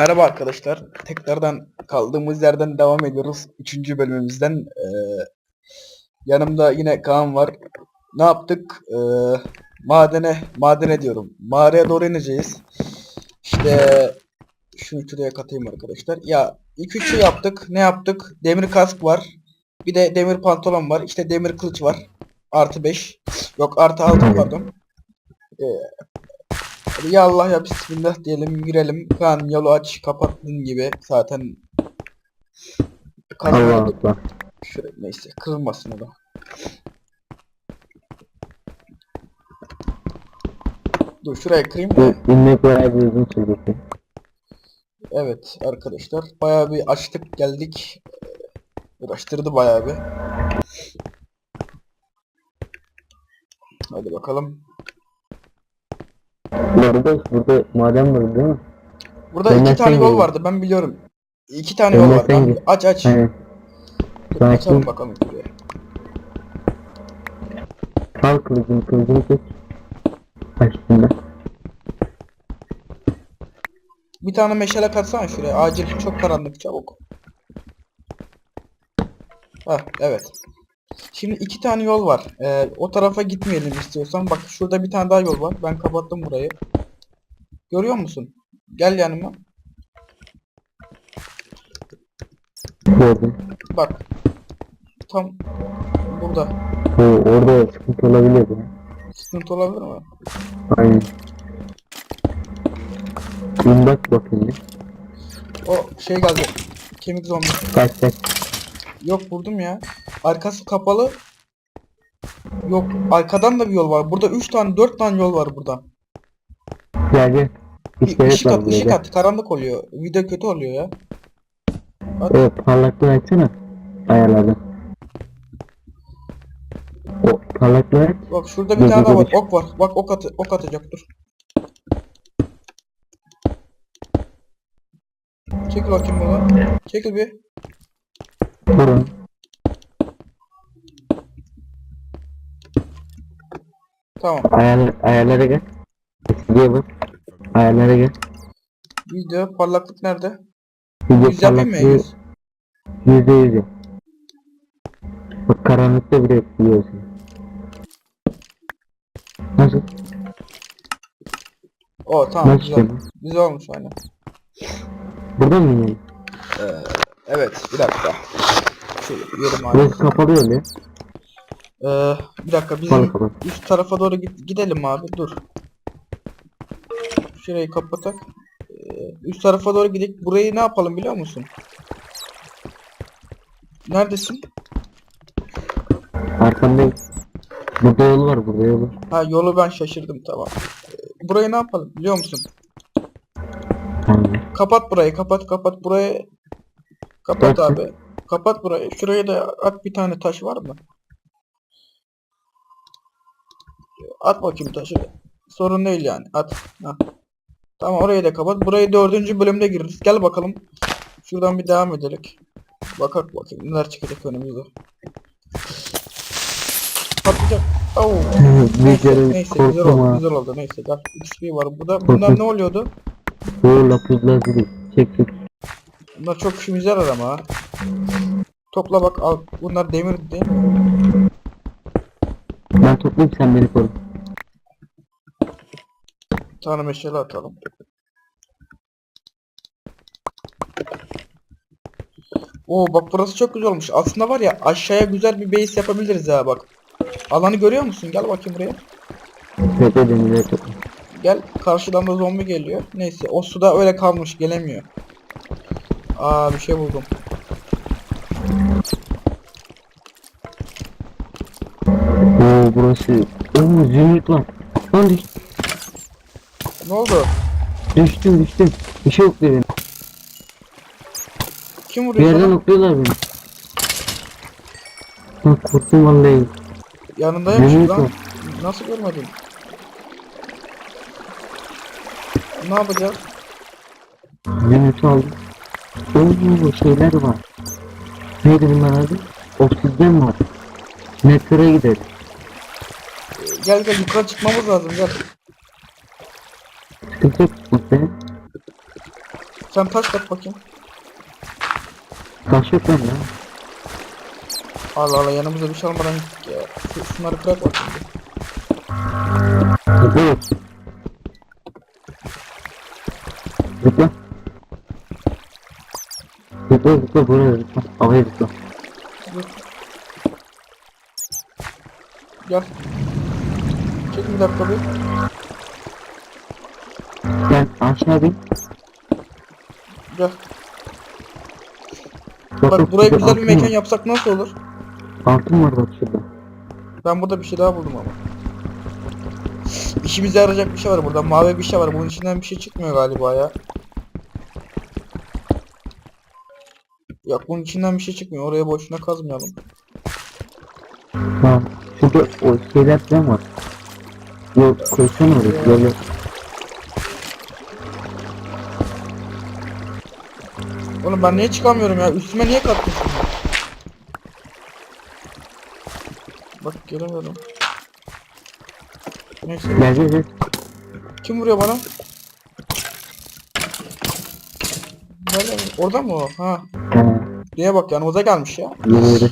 Merhaba arkadaşlar. Tekrardan kaldığımız yerden devam ediyoruz. Üçüncü bölümümüzden. Ee, yanımda yine Kaan var. Ne yaptık? Ee, madene, madene diyorum. Mağaraya doğru ineceğiz. İşte şunu şuraya katayım arkadaşlar. Ya ilk üçü yaptık. Ne yaptık? Demir kask var. Bir de demir pantolon var. İşte demir kılıç var. Artı 5. Yok artı 6 pardon. Ee, Hadi ya Allah ya Bismillah diyelim girelim. Kaan yolu aç kapattığın gibi zaten Allah. Allah. Şöyle neyse kırılmasın o da. Dur şuraya kırayım da. İnmek bayağı bir uzun sürecek. Evet arkadaşlar bayağı bir açtık geldik. Ee, Uğraştırdı bayağı bir. Hadi bakalım. Burada, burada maden var değil mi? Burada Ölmezsen iki tane yol vardı ben biliyorum. İki tane yol var. Ben... Aç aç. Dur, Sakin. açalım bakalım şuraya. Kal kılıcını kılıcını kes. Açtığında. Bir tane meşale katsana şuraya. Acil çok karanlık çabuk. Hah evet. Şimdi iki tane yol var. Ee, o tarafa gitmeyelim istiyorsan. Bak şurada bir tane daha yol var. Ben kapattım burayı. Görüyor musun? Gel yanıma. Gördüm. Bak. Tam burada. O orada sıkıntı olabilir ya. Sıkıntı olabilir mi? Aynen. Bir bak bakayım. O şey geldi. Kemik zombi. Kaç kaç. Yok vurdum ya. Arkası kapalı. Yok arkadan da bir yol var. Burada 3 tane 4 tane yol var burada. Gel gel. Bir İskelet ışık var at, ışık at. Karanlık oluyor. Video kötü oluyor ya. Evet parlaklığı açsana. Ayarladım. O parlaklığı aç. Bak şurada bir Dur, tane dur, daha var. dur. Ok var. Bak ok, atı, ok atacak dur. Çekil bakayım buradan. Çekil bir. Durun. Tamam. Ayar, ayarlara gel. Eskiye bak. Ayarlara gel. Video parlaklık nerede? Video Yüz yapayım mı? Yüz. yüzde yüz yap. Bak karanlıkta bile etkiliyorsun. Nasıl? O tamam Nasıl güzel. işte? Güzel olmuş aynen. Burada mı yine? Evet bir dakika. Şöyle yerim abi. Kapalı ya. Ee, bir dakika bizim kapalı. üst tarafa doğru git- gidelim abi dur. Şurayı kapatak. Ee, üst tarafa doğru gidelim. Burayı ne yapalım biliyor musun? Neredesin? Arkamdayım. Burada yol var burada yol var. Ha yolu ben şaşırdım tamam. Ee, burayı ne yapalım biliyor musun? Tamam. Kapat burayı kapat kapat burayı. Kapat Nasıl? abi. Kapat burayı. Şuraya da at bir tane taş var mı? At bakayım taşı. Sorun değil yani. At. Ha. Tamam orayı da kapat. Burayı dördüncü bölümde gireriz. Gel bakalım. Şuradan bir devam edelim. Bakak bakayım neler çıkacak önümüzde. Patlayacak. Oo. Neyse, neyse güzel oldu, güzel oldu. Neyse gel. XP var burada. Bunlar ne oluyordu? Bu lapuz lazuli. Çek çek. Bunlar çok işimize yarar ama ha. Topla bak al. Bunlar demir değil mi? Ben toplayayım sen beni koru. Tane meşale atalım. Oo bak burası çok güzel olmuş. Aslında var ya aşağıya güzel bir base yapabiliriz ha bak. Alanı görüyor musun? Gel bakayım buraya. Tepe demirleri topla. Gel. Karşıdan da zombi geliyor. Neyse o suda öyle kalmış gelemiyor. Aa bir şey buldum. Burası. Oo zümrüt var. Lan düş, Ne oldu? düştüm düştüm. Bir şey yok benim. Kim Bir vuruyor yerden sana? okluyorlar beni. Lan korktum vallahi. Yanındaymış Zümrüt lan. var. Nasıl görmedin? Ne yapacağız? Zümrüt'ü aldım. Oo şeyler var. Neydi bunlar adı? Obsidyen var. Nether'a gidelim. Gel gel yukarı çıkmamız lazım gel. Yok. Muhtemelen. Sen taş kat bakayım. Taş yok lan ya. Allah Allah yanımıza bir şey almadan gittik ya. Şu, şunları kırak bakayım. Zıpla yok. Zıpla. Zıpla zıpla buraya zıpla. Havaya zıpla. Gel. Çek bir dakika bir. Gel aşağı bin. Gel. Bak, Bak buraya güzel bir mekan var. yapsak nasıl olur? Altın var bak şurada. Ben burada bir şey daha buldum ama. İşimize yarayacak bir şey var burada. Mavi bir şey var. Bunun içinden bir şey çıkmıyor galiba ya. Yok bunun içinden bir şey çıkmıyor. Oraya boşuna kazmayalım. Tamam. Şurada o şeyler falan var. Yok koysana oraya. Böyle. Oğlum ben niye çıkamıyorum ya? Üstüme niye kattın? Bak gelemiyorum. Neyse. Gel gel gel. Kim vuruyor bana? Nerede? Orada mı o? Ha. Diye bak yanımıza gelmiş ya. yürü yürü.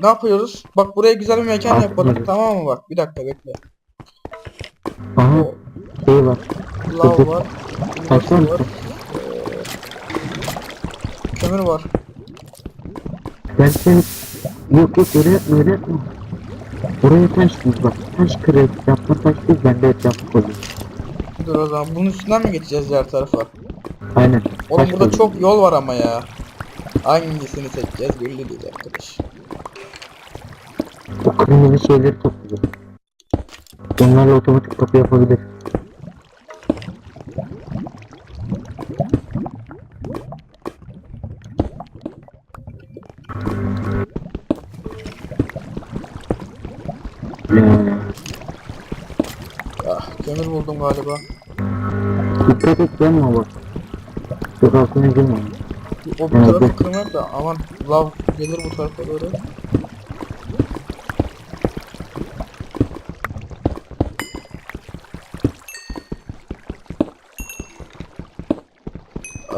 Ne yapıyoruz? Bak buraya güzel bir mekan Aferin. yapalım. Tamam mı bak? Bir dakika bekle. Şey var. Lav var. Taş var mı? Kömür var. Ben seni... Yok yok öyle yapma öyle yapma. Oraya taş değil bak. Taş kırık yapma taş değil ben de etrafı koyayım. Dur o zaman. Bunun üstünden mi geçeceğiz diğer tarafa? Aynen. Oğlum taş burada koyayım. çok yol var ama ya. Hangisini seçeceğiz belli değil arkadaş. O kırmızı şeyleri topluyor. Onlarla otomatik kapı yapabilir. Ah kömür buldum galiba. Dikkat et gelme bak. Çok altına girme. O Evet, tarafı kırmak da aman lav gelir bu tarafa doğru.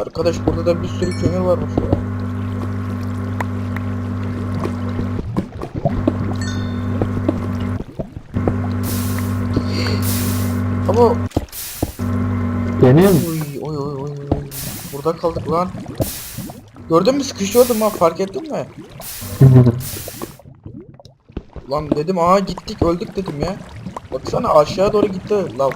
Arkadaş burada da bir sürü kömür varmış ya. Ama mu? Oy oy oy oy. Burada kaldık lan. Gördün mü sıkışıyordum ha fark ettin mi? Lan dedim aa gittik öldük dedim ya. Baksana aşağı doğru gitti lav.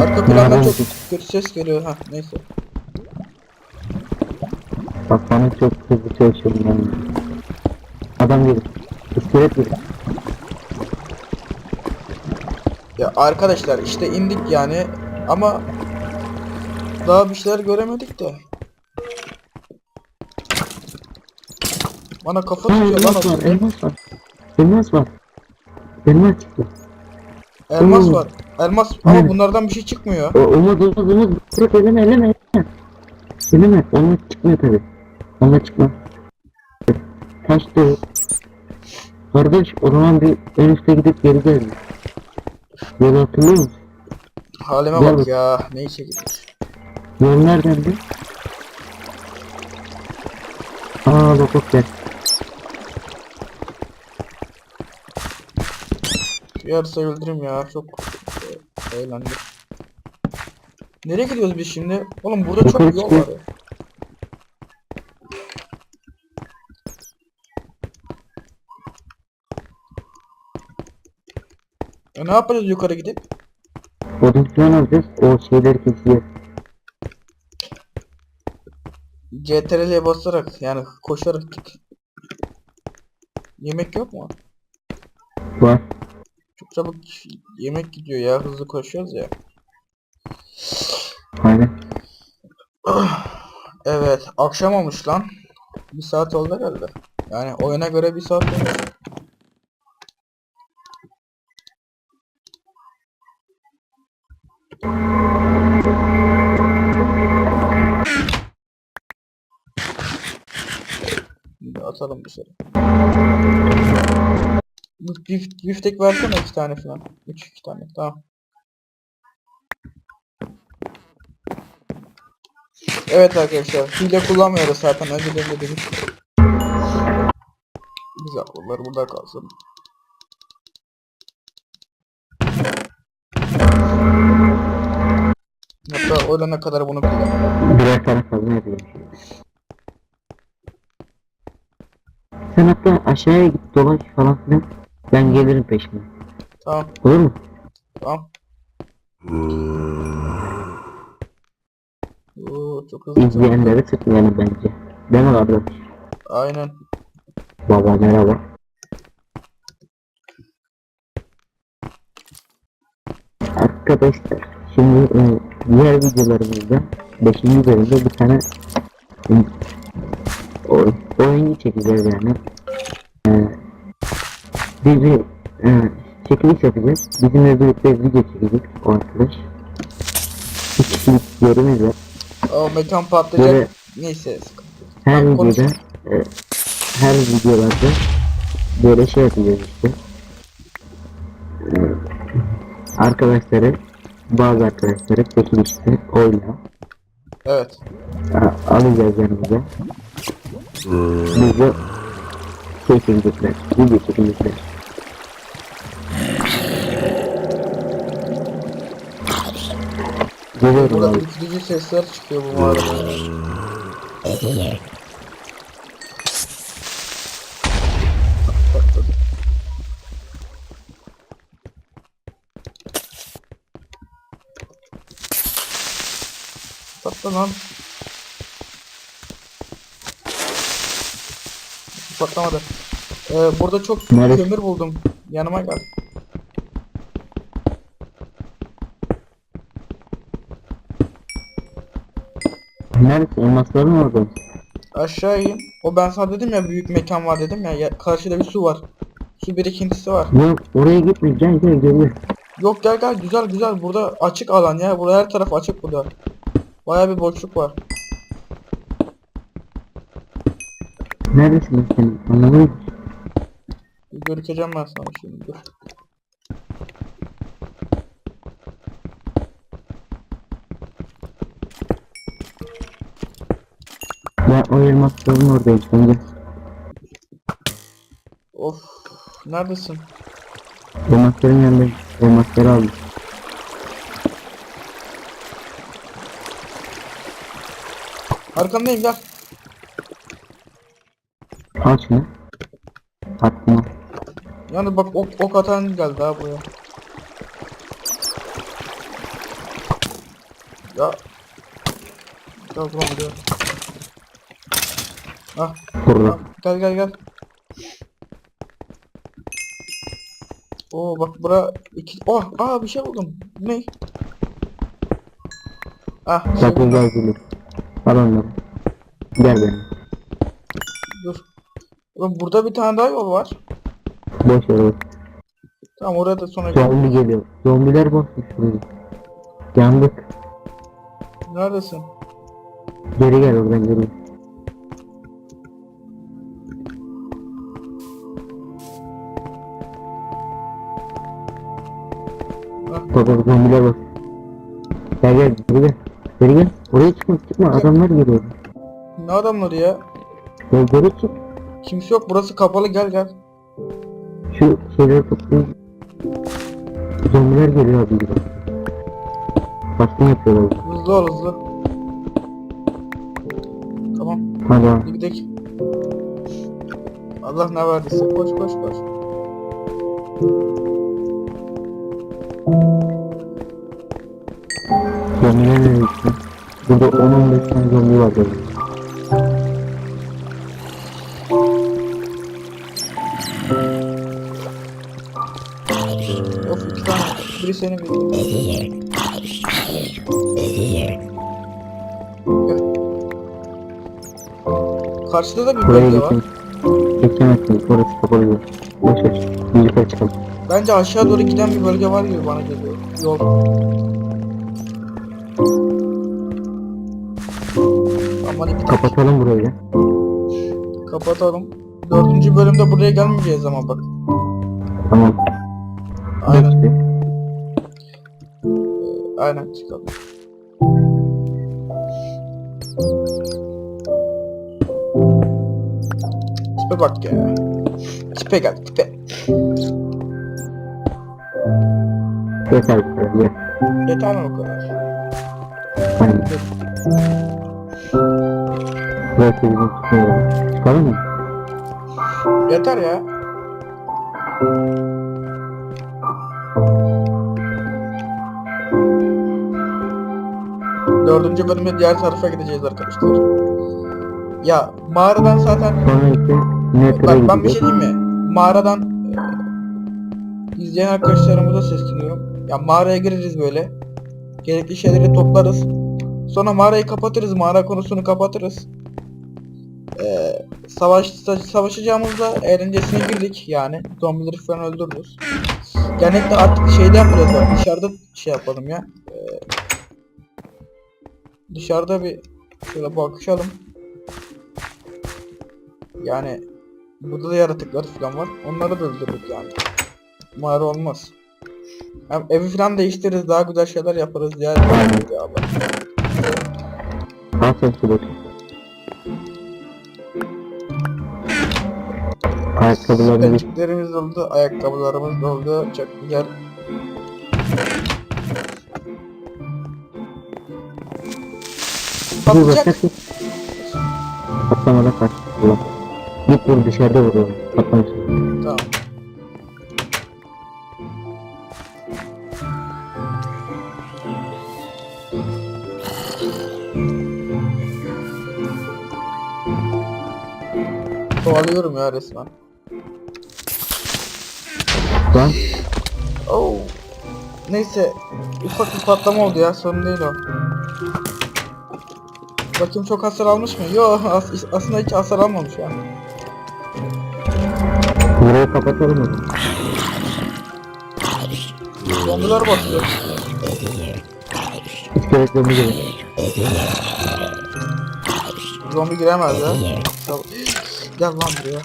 Arka plandan çok kötü ses geliyor ha neyse. Bak bana çok hızlı çalışıyorum ben. Adam gelir. İskelet gelir. Ya arkadaşlar işte indik yani ama daha bir şeyler göremedik de. Bana kafa Ha tutuyor lan elmas var, aslında. elmas var. Elmas var. Elmas çıktı. Elmas Oo. var. Elmas ama Evet. bunlardan bir şey çıkmıyor. O, olmaz olmaz olmaz. Bırak eleme eleme eleme. Eleme. Onunla çıkmıyor tabi. Onunla çıkmaz. Yok. Kardeş o zaman bir en üste gidip geri gel. Yolu hatırlıyor musun? Halime Gel bak bak. ya. Neyse gitmiş. Yol neredendi? Aa bak bak gel. Yarısı öldürüm ya. Çok eğlendim. Nereye gidiyoruz biz şimdi? Oğlum burada çok yol çıkıyor. var ya. E ne yapacağız yukarı gidip? Falan alacağız. O şeyleri keseceğiz. CTRL'ye basarak yani koşarak git. Yemek yok mu? Var. Çok çabuk yemek gidiyor ya hızlı koşuyoruz ya. Aynen. Evet akşam olmuş lan. Bir saat oldu herhalde. Yani oyuna göre bir saat oldu. De atalım dışarı. Bif, biftek versene iki tane falan. Üç iki tane tamam. Evet arkadaşlar hile kullanmıyoruz zaten önceden dedik. Güzel bunlar burada kalsın. Hatta ölene kadar bunu kullan. Birer tane fazla yapıyorum. Sen hatta aşağıya git dolaş falan filan. Ben gelirim peşine. Tamam Olur mu? tamam. Oo, çok hızlı. İzleyenleri sıkmayalım bence. Değil mi kardeş? Aynen. Baba merhaba. Arkadaşlar şimdi e, diğer videolarımızda 5. bölümde bir tane e, oy- oyunu çekeceğiz yani. E, biz bir e, çekiliş yapacağız. Bizimle birlikte video çekecek o arkadaş. Bir kişilik yerimiz var. O mekan patlayacak. Böyle Neyse her videoda e, her videolarda böyle şey yapacağız işte. E, arkadaşları bazı arkadaşları çekilişte oyla Evet. a- alacağız yanımıza. Bize şey çekecekler, video çekecekler. Geliyorum Burada abi. ürkütücü sesler çıkıyor bu mağarada. Patla lan. Patlamadı. Ee, burada çok Neresi? kömür buldum. Yanıma gel. Neredesin? Elmasların orada? Aşağı in. O ben sana dedim ya büyük mekan var dedim ya, ya karşıda bir su var. Su birikintisi var. Yok oraya gitme gel gel gel. Yok gel gel güzel güzel burada açık alan ya. Burada her taraf açık burada. Baya bir boşluk var. Neredesin sen? Anlamadım. Görükeceğim ben sana şimdi dur. Ben o elmasların oradayım. Gel. Of. Neredesin? Elmasların yanındayım. Elmasları aldım. Arkandayım gel. Al şunu. Attım. Yani bak ok, ok atan geldi ha buraya. Ya. Gel buraya gel. Ah. Burada. Gel gel gel. Oo bak bura iki oh aa bir şey buldum. Ne? Ah şey Sakın buldum. Gel gülüm. Al onları. Gel benim. dur. Oğlum burada bir tane daha yol var. Boş ver boş. Tamam oraya da sonra gel. Zombi geliyor. Zombiler basmış şurayı. Yandık. Neredesin? Geri gel oradan geri. Bak bak zombiler bas. Gel gel geri gel. Geri gel. Oraya çıkma çıkma adamlar geliyor. Ne adamları ya? Gel geri çık. Kimse yok burası kapalı gel gel. Şu şeyleri toplayın. Zombiler geliyor abi gibi. Baskın yapıyorlar. Hızlı ol hızlı. Tamam hadi gidelim. Allah ne verdiyse koş koş koş. Nereye gitti? Burada 10-15 tane zombi var böyle. Tane. Biri senin biri. Karşıda da bir Buraya bölge var. geçin. Geçemezsiniz. Orası kapalı. Boş ver. Bir yukarı çıkalım. Bence aşağı doğru giden bir bölge var gibi bana geliyor. Yol. Aman iki Kapatalım burayı kapatalım. Dördüncü bölümde buraya gelmeyeceğiz ama bak. Tamam. Aynen. Geçti. Aynen çıkalım. Tipe bak ya. Tipe gel tipe. Yeter bu. Yeter. Mi o kadar? Belki bizim tutmuyor. Çıkalım mı? Yeter ya. Dördüncü bölümde diğer tarafa gideceğiz arkadaşlar. Ya mağaradan zaten Sonra Bak ben bir şey gideceğiz. diyeyim mi? Mağaradan e, izleyen arkadaşlarımıza sesleniyorum. Ya mağaraya gireriz böyle. Gerekli şeyleri toplarız. Sonra mağarayı kapatırız. Mağara konusunu kapatırız. Ee, savaş savaşacağımızda eğlencesine girdik yani. Zombileri falan öldürürüz. Genellikle artık şeyde yapacağız bak. Dışarıda şey yapalım ya. Ee, dışarıda bir şöyle bakışalım. Yani Burada da yaratıklar falan var. Onları da öldürdük yani. Mağara olmaz. Hem evi falan değiştiririz. Daha güzel şeyler yaparız. Diğer ya Sen su bakayım. Ayakkabılarını bir oldu. Ayakkabılarımız da oldu. Çok güzel. Patlayacak. bakarsın. Patlamadan kaç. Git vur dışarıda vur onu. Kovalıyorum ya resmen. Lan Oh. Neyse ufak bir patlama oldu ya sorun değil o. Bakayım çok hasar almış mı? Yo as- aslında hiç hasar almamış ya. burayı kapatalım mı? Zombiler basıyor. Üç kere zombi gibi. Zombi giremez ya. Tamam. Gel lan buraya.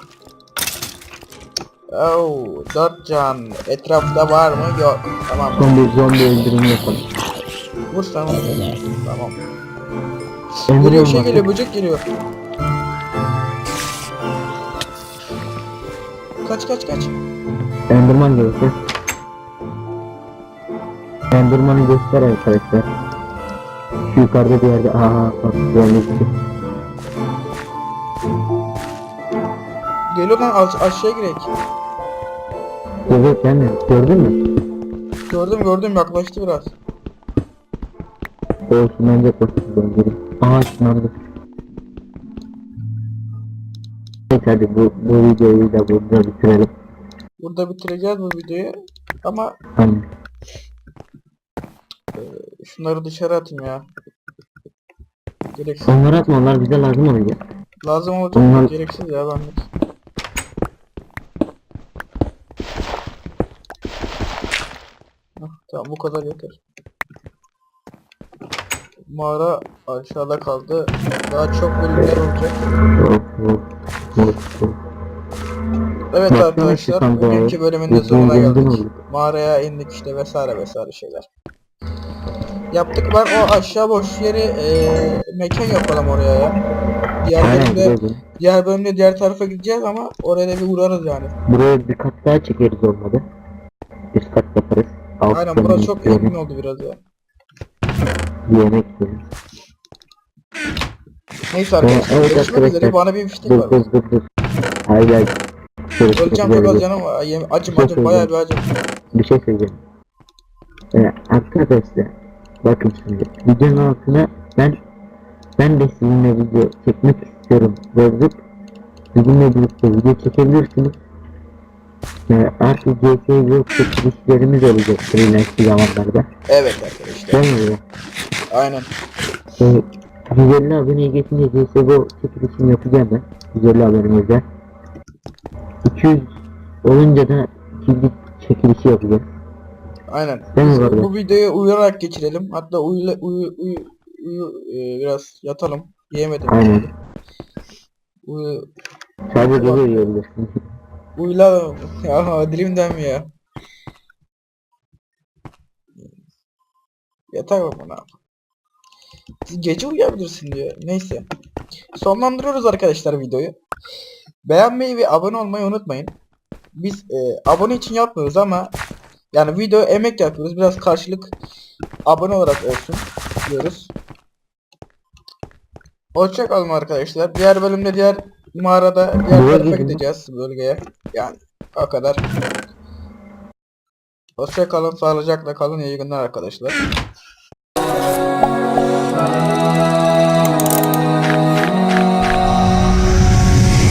Oh, dört can. Etrafta var mı? Yok. Tamam. Son bir zombi öldürümü yapalım. Vur onu. Tamam. Emir Geliyor şey geliyor, böcek geliyor. Kaç kaç kaç. Enderman gerekir. Enderman'ı göster arkadaşlar. Şu yukarıda bir yerde aha bak zombi Geliyor lan aş- aşağıya girek. Evet yani gördün mü? Gördüm gördüm yaklaştı biraz. O şundan koştu zombi. Aha şundan Neyse hadi bu, bu videoyu da burada bitirelim. Burada bitireceğiz bu videoyu. Ama Hani şunları dışarı atayım ya. Gereksiz. onları atma onlar bize lazım olacak. Lazım olacak. Onlar- Gereksiz ya benlik. Tamam bu kadar yeter. Mağara aşağıda kaldı. Daha çok bölümler olacak. Evet arkadaşlar bu bugünkü bölümün de sonuna geldik. Mağaraya indik işte vesaire vesaire şeyler. Yaptık ben o aşağı boş yeri eee, mekan yapalım oraya ya. Diğer bölümde, diğer bölümde diğer tarafa gideceğiz ama oraya da bir uğrarız yani. Buraya bir kat daha çekeriz olmadı. Üst kat yaparız. Alt Aynen burası çok üstüne engin oldu biraz ya. Yemek yeriz. Neyse arkadaşlar evet görüşmek üzere bana bir fiştik Dur var. dur dur dur. Hayır hayır. Öleceğim çok az canım var. Acım Çok acım bayağı bir acım. Bir şey söyleyeceğim. Ee, arkadaşlar bakın şimdi videonun altına ben ben de sizinle video çekmek istiyorum yazıp sizinle birlikte video çekebilirsiniz. Ee, artık CSGO çekilişlerimiz olacak freelance zamanlarda. Evet arkadaşlar. Değil mi? Aynen. Ee, 150 aboneye geçince CSGO çekilişini yapacağım ben. 150 abonemizde. 200 olunca da ikinci çekilişi yapacağız. Aynen. Değil mi kardeş? bu videoyu uyuyarak geçirelim. Hatta uyu uyu uyu, uyu e, biraz yatalım. Yiyemedim. Aynen. Uyu Sadece böyle yiyebilirsin. Uyla ya dilim dönmüyor. Yeter baba ne? Gece uyuyabilirsin diyor. Neyse. Sonlandırıyoruz arkadaşlar videoyu. Beğenmeyi ve abone olmayı unutmayın. Biz e, abone için yapmıyoruz ama yani video emek yapıyoruz. Biraz karşılık abone olarak olsun diyoruz. Hoşçakalın arkadaşlar. Diğer bölümde diğer mağarada diğer tarafa gideceğiz bölgeye. Yani o kadar. Hoşçakalın, sağlıcakla kalın, iyi günler arkadaşlar.